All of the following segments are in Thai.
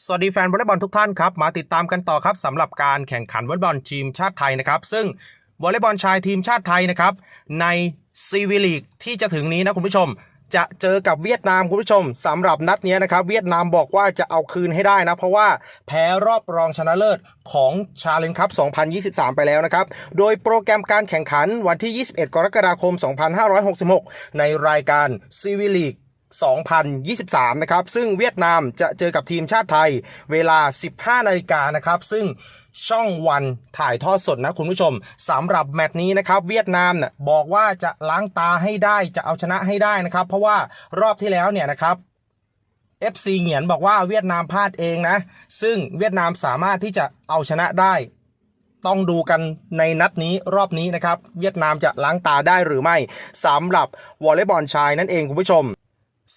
สวัสดีแฟนวอลเลย์บอลทุกท่านครับ มาติดตามกันต่อครับสำหรับการแข่งขันวอลเลย์บอลทีมชาติไทยนะครับ ซึ่งวอลเลย์บอลชายทีมชาติไทยนะครับ ในซีวิลีกที่จะถึงนี้นะคุณผู้ชม จะเจอกับเวียดนามคุณผู้ชมสำหรับนัดเนี้ยนะครับ เวียดนามบอกว่าจะเอาคืนให้ได้นะ เพราะว่าแพ้รอบรองชนะเลิศของชาเลนจ์คัพ2023 ไปแล้วนะครับ โดยโปรแกรมการแข่งขันวันที่ 21 กรกฎาคม 2566 ในรายการซีวิลีก 2023 นะครับ ซึ่งเวียดนามจะเจอกับทีมชาติไทยเวลา 15 นาฬิกานะครับ ซึ่งช่องวันถ่ายทอดสดนะคุณผู้ชมสำหรับแมตช์นี้นะครับ เวียดนามเนี่ยบอกว่าจะล้างตาให้ได้จะเอาชนะให้ได้นะครับ เพราะว่ารอบที่แล้วเนี่ยนะครับ FC เหงียนบอกว่าเวียดนามพลาดเองนะ ซึ่งเวียดนามสามารถที่จะเอาชนะได้ ต้องดูกันในนัดนี้รอบนี้นะครับ เวียดนามจะล้างตาได้หรือไม่สำหรับวอลเลย์บอลชายนั่นเองคุณผู้ชม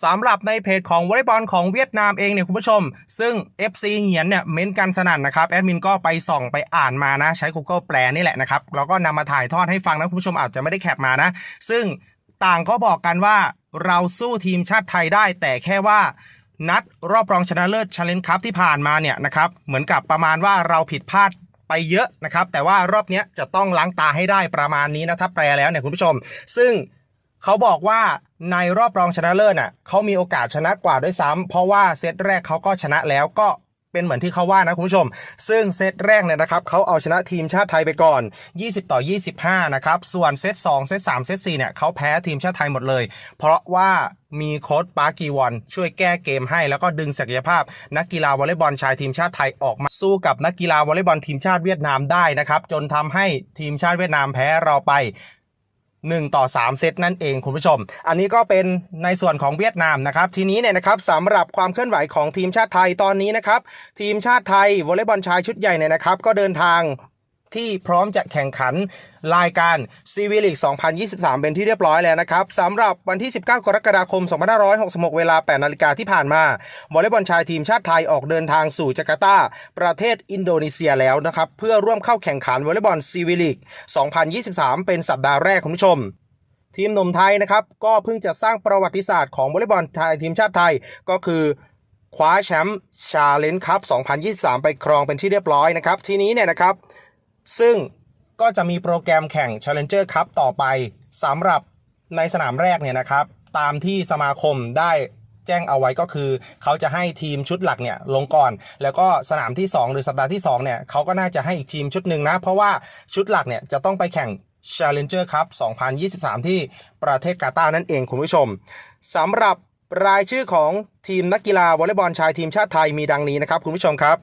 สำหรับในเพจของวอลเลย์บอลของเวียดนามเองเนี่ยคุณผู้ชม ซึ่ง FC เหงียนเนี่ยเม้นกันสนั่นนะครับแอดมินก็ไปส่องไปอ่านมานะ ใช้ Google แปลนี่แหละนะครับแล้วก็นำมาถ่ายทอดให้ฟังนะคุณผู้ชมอาจจะไม่ได้แคปมานะ ซึ่งต่างก็บอกกันว่าเราสู้ทีมชาติไทยได้ แต่แค่ว่านัดรอบรองชนะเลิศชาเลนจ์คัพที่ผ่านมาเนี่ยนะครับเหมือนกับประมาณว่าเราผิดพลาดไปเยอะนะครับ แต่ว่ารอบนี้จะต้องล้างตาให้ได้ประมาณนี้นะถ้าแปลแล้วเนี่ยคุณผู้ชม ซึ่ง เขาบอกว่าในรอบรองชนะเลิศน่ะเขามีโอกาสชนะกว่าด้วยซ้ำเพราะว่าเซตแรกเขาก็ชนะแล้วก็เป็นเหมือนที่เขาว่านะคุณผู้ชม ซึ่งเซตแรกเนี่ยนะครับเขาเอาชนะทีมชาติไทยไปก่อน 20 ต่อ 25 นะครับ ส่วนเซต2เซต3เซต4เนี่ยเขาแพ้ทีมชาติไทยหมดเลย เพราะว่ามีโค้ชปาร์กีวอนช่วยแก้เกมให้ แล้วก็ดึงศักยภาพ นักกีฬาวอลเลย์บอลชายทีมชาติไทยออกมาสู้กับนักกีฬาวอลเลย์บอลทีมชาติเวียดนามได้นะครับ จนทำให้ทีมชาติเวียดนามแพ้เราไป 1 ต่อ 3 เซตนั่นเองคุณผู้ชม อันนี้ก็เป็นในส่วนของเวียดนามนะครับ ทีนี้เนี่ยนะครับสำหรับความเคลื่อนไหวของทีมชาติไทยตอนนี้นะครับ ทีมชาติไทยวอลเลย์บอลชายชุดใหญ่เนี่ยนะครับ ก็เดินทาง ที่พร้อมจะแข่งขันรายการซีวีลีก 2023 เป็นที่เรียบร้อยแล้วนะครับสำหรับวันที่ 19 กรกฎาคม 2566 เวลา 8 นาฬิกาที่ผ่านมาวอลเลย์บอลชายทีมชาติไทยออกเดินทางสู่จาการ์ตา ประเทศอินโดนีเซียแล้วนะครับ เพื่อร่วมเข้าแข่งขันวอลเลย์บอลซีวีลีก 2023 เป็นสัปดาห์แรกคุณผู้ชมทีมหนุ่มไทยนะครับ ก็เพิ่งจะสร้างประวัติศาสตร์ของวอลเลย์บอลไทยทีมชาติไทยก็คือคว้าแชมป์ชาเลนจ์คัพ 2023 ไปครองเป็นที่เรียบร้อยนะครับ ทีนี้เนี่ยนะครับ ซึ่งก็จะมีโปรแกรมแข่ง Challenger Cup ต่อไปสำหรับในสนามแรกเนี่ยนะครับ ตามที่สมาคมได้แจ้งเอาไว้ก็คือเขาจะให้ทีมชุดหลักเนี่ยลงก่อน แล้วก็สนามที่ 2 หรือสัปดาห์ที่2เนี่ยเขาก็น่าจะให้อีกทีมชุดหนึ่งนะ เพราะว่าชุดหลักเนี่ยจะต้องไปแข่ง Challenger Cup 2023 ที่ประเทศกาตาร์นั่นเองคุณผู้ชมสำหรับรายชื่อของทีมนักกีฬาวอลเลย์บอลชายทีมชาติไทยมีดังนี้นะครับคุณผู้ชมครับ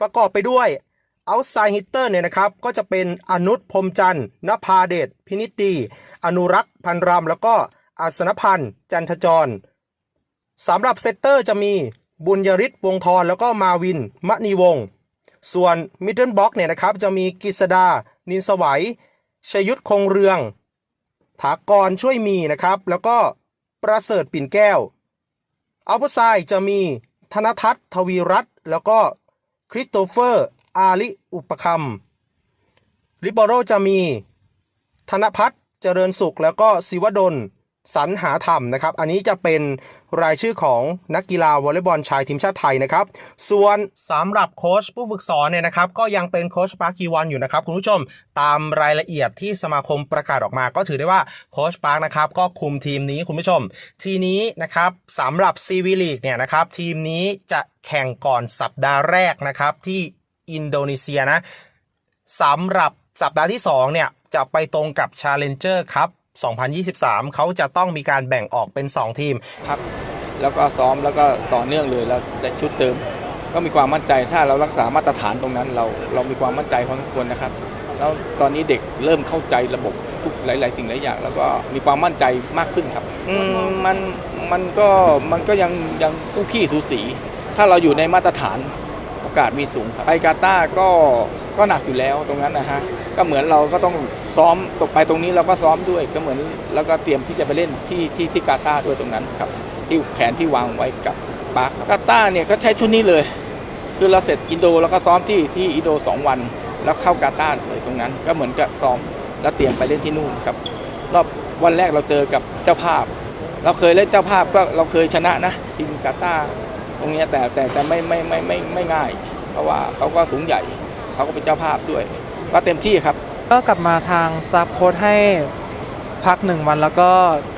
ประกอบไปด้วย เอาไซฮิตเตอร์เนี่ยนะครับ ก็จะเป็นอนุชพรมจันทร์นภาเดชพินิจดีอนุรักษ์พันรำแล้วก็อัศนพันธ์จันทจรสำหรับเซตเตอร์จะมีบุญยริศวงทรแล้วก็มาวินมณีวงศ์ส่วนมิดเดิลบ็อกเนี่ยนะครับ จะมีกฤษดา นินสวัยชยุทธคงเรือง ถากรช่วยมีนะครับ แล้วก็ประเสริฐปิ่นแก้วอัลเอร์ไซจะมีธนทัศน์ทวีรัตน์แล้วก็คริสโตเฟอร์ อาลิอุปคัมลิบโรจะมีธนพัฒน์เจริญสุข แล้วก็ศิวดลสรรหาธรรมนะครับ อันนี้จะเป็นรายชื่อของนักกีฬาวอลเลย์บอลชายทีมชาติไทยนะครับ ส่วนสำหรับโค้ชผู้ฝึกสอนเนี่ยนะครับ ก็ยังเป็นโค้ชปาร์กีวันอยู่นะครับ คุณผู้ชมตามรายละเอียดที่สมาคมประกาศออกมา ก็ถือได้ว่าโค้ชปาร์กนะครับก็คุมทีมนี้คุณผู้ชม ทีนี้นะครับสำหรับซีวีลีกเนี่ยนะครับทีมนี้จะแข่งก่อนสัปดาห์แรกนะครับที่ อินโดนีเซียนะสำหรับสัปดาห์ที่ 2 เนี่ย จะไปตรงกับ Challenger ครับ 2023 เขาจะต้องมีการแบ่งออกเป็น 2 ทีมพักแล้วก็ซ้อมแล้วก็ต่อเนื่องเลยแล้วแต่ชุดเติม ก็มีความมั่นใจถ้าเรารักษามาตรฐานตรงนั้น เราเรามีความมั่นใจพอสมควรนะครับ แล้วตอนนี้เด็กเริ่มเข้าใจระบบทุกหลาย ๆ สิ่งหลายอย่าง แล้วก็มีความมั่นใจมากขึ้นครับอืมมันมันก็มันก็ยังยังคู่ขี้สูสี ถ้าเราอยู่ในมาตรฐาน โอกาสมีสูงครับไปกาตาร์ก็ก็หนักอยู่แล้วตรงนั้นนะฮะก็เหมือนเราก็ต้องซ้อมตกไปตรงนี้เราก็ซ้อมด้วยก็เหมือนแล้วก็เตรียมที่จะไปเล่นที่ที่ที่กาตาร์ด้วยตรงนั้นครับที่แผนที่วางไว้กับปาร์คกาตาร์เนี่ยเขาใช้ชุดนี้เลย คือเราเสร็จอินโดแล้วก็ซ้อมที่ที่อินโดสองวัน แล้วเข้ากาตาร์เลยตรงนั้น ก็เหมือนกับซ้อมแล้วเตรียมไปเล่นที่นู่นครับรอบวันแรกเราเจอกับเจ้าภาพ เราเคยเล่นเจ้าภาพก็เราเคยชนะนะทีมกาตาร์ ตรงนี้แต่แต่แต่ไม่ไม่ไม่ไม่ไม่ง่าย เพราะว่าเขาก็สูงใหญ่เขาก็เป็นเจ้าภาพด้วย ก็เต็มที่ครับ ก็กลับมาทางสตาฟโค้ดให้พักหนึ่งวันแล้วก็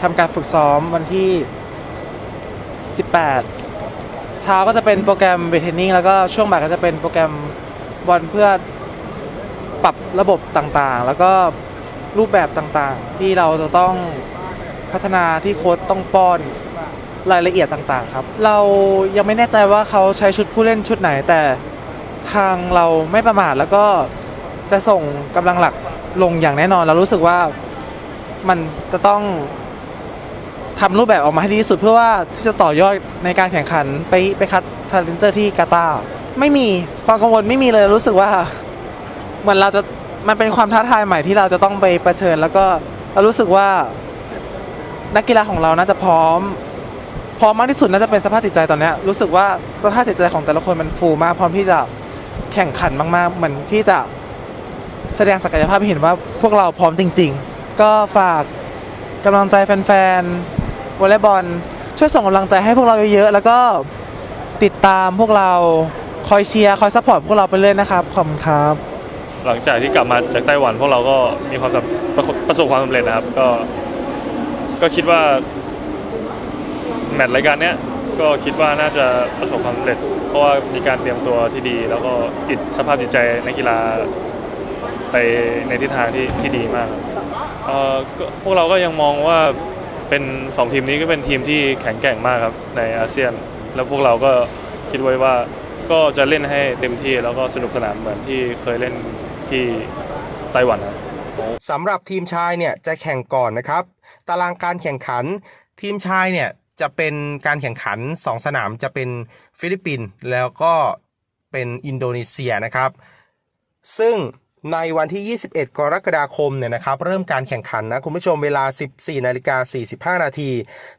ทำการฝึกซ้อมวันที่ 18 เช้าก็จะเป็นโปรแกรมเวทเทนนิ่งแล้วก็ช่วงบ่ายก็จะเป็นโปรแกรมบอลเพื่อปรับระบบต่างๆ แล้วก็รูปแบบต่างๆ ที่เราจะต้องพัฒนาที่โค้ดต้องป้อน รายละเอียดต่างๆครับ เรายังไม่แน่ใจว่าเขาใช้ชุดผู้เล่นชุดไหน แต่ทางเราไม่ประมาทแล้วก็จะส่งกำลังหลักลงอย่างแน่นอน เรารู้สึกว่ามันจะต้องทำรูปแบบออกมาให้ดีที่สุดเพื่อว่าที่จะต่อยอดในการแข่งขันไปไปคัดชาเลนเจอร์ที่กาตาร์ไม่มีความกังวลไม่มีเลยรู้สึกว่าเหมือนเราจะมันเป็นความท้าทายใหม่ที่เราจะต้องไปเผชิญ แล้วก็เรารู้สึกว่านักกีฬาของเราน่าจะพร้อม พร้อมมากที่สุดน่าจะเป็นสภาพจิตใจตอนนี้รู้สึกว่าสภาพจิตใจของแต่ละคนมันฟูมากพร้อมที่จะแข่งขันมากๆเหมือนที่จะแสดงศักยภาพให้เห็นว่าพวกเราพร้อมจริง ๆ ก็ฝากกำลังใจแฟนๆวอลเลย์บอลช่วยส่งกำลังใจให้พวกเราเยอะๆแล้วก็ติดตามพวกเราคอยเชียร์คอยซัพพอร์ตพวกเราไปเลยนะครับขอบคุณครับ หลังจากที่กลับมาจากไต้หวันพวกเราก็มีความประสบประสบความสำเร็จนะครับ ก็ก็คิดว่า แมตช์รายการเนี้ยก็คิดว่าน่าจะประสบความสำเร็จ เพราะว่ามีการเตรียมตัวที่ดี แล้วก็จิตสภาพจิตใจนักกีฬาไปในทิศทางที่ที่ดีมากครับเอ่อก็พวกเราก็ยังมองว่าเป็นสองทีมนี้ก็เป็นทีมที่แข็งแกร่งมากครับในอาเซียน แล้วพวกเราก็คิดไว้ว่าก็จะเล่นให้เต็มที่แล้วก็สนุกสนานเหมือนที่เคยเล่นที่ไต้หวันครับ สำหรับทีมชายเนี่ยจะแข่งก่อนนะครับ ตารางการแข่งขัน ทีมชายเนี่ย จะเป็นการแข่งขัน 2 สนามจะเป็นฟิลิปปินส์แล้วก็เป็นอินโดนีเซียนะครับ ซึ่งในวันที่ 21 กรกฎาคมเนี่ยนะครับ เริ่มการแข่งขันนะคุณผู้ชมเวลา 14นาฬิกา45 นาที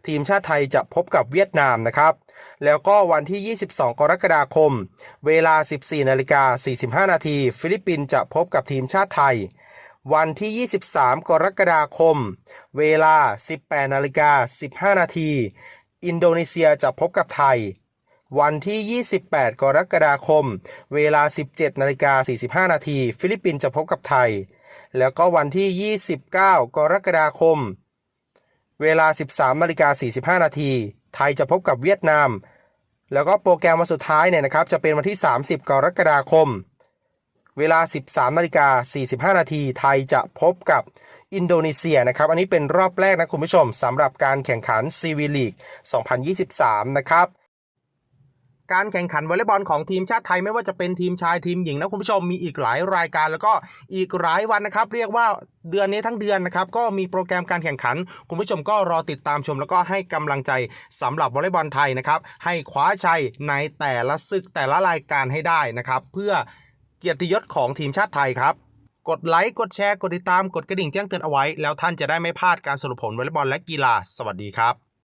ทีมชาติไทยจะพบกับเวียดนามนะครับ แล้วก็วันที่ 22 กรกฎาคม เวลา 14นาฬิกา45 นาที ฟิลิปปินส์จะพบกับทีมชาติไทย วันที่ 23 กรกฎาคม เวลา 18นาฬิกา15 นาที อินโดนีเซียจะพบกับไทย วันที่ 28 กรกฎาคม เวลา 17นาฬิกา45 นาที ฟิลิปปินส์จะพบกับไทย แล้วก็วันที่ 29 กรกฎาคม เวลา 13นาฬิกา45 นาที ไทยจะพบกับเวียดนาม แล้วก็โปรแกรมวันสุดท้ายเนี่ยนะครับ จะเป็นวันที่ 30 กรกฎาคม เวลา 13นาฬิกา45 นาทีไทยจะพบกับอินโดนีเซียนะครับ อันนี้เป็นรอบแรกนะคุณผู้ชมสำหรับการแข่งขันซีวีลีก 2023 นะครับ การแข่งขันวอลเลย์บอลของทีมชาติไทยไม่ว่าจะเป็นทีมชายทีมหญิงนะคุณผู้ชมมีอีกหลายรายการแล้วก็อีกหลายวันนะครับ เรียกว่าเดือนนี้ทั้งเดือนนะครับก็มีโปรแกรมการแข่งขัน คุณผู้ชมก็รอติดตามชม แล้วก็ให้กำลังใจสำหรับวอลเลย์บอลไทยนะครับให้คว้าชัยในแต่ละศึกแต่ละรายการให้ได้นะครับ เพื่อ เกียรติยศของทีมชาติไทยครับ กดไลค์กดแชร์กดติดตามกดกระดิ่งแจ้งเตือนเอาไว้ แล้วท่านจะได้ไม่พลาดการสรุปผลวอลเลย์บอลและกีฬา สวัสดีครับ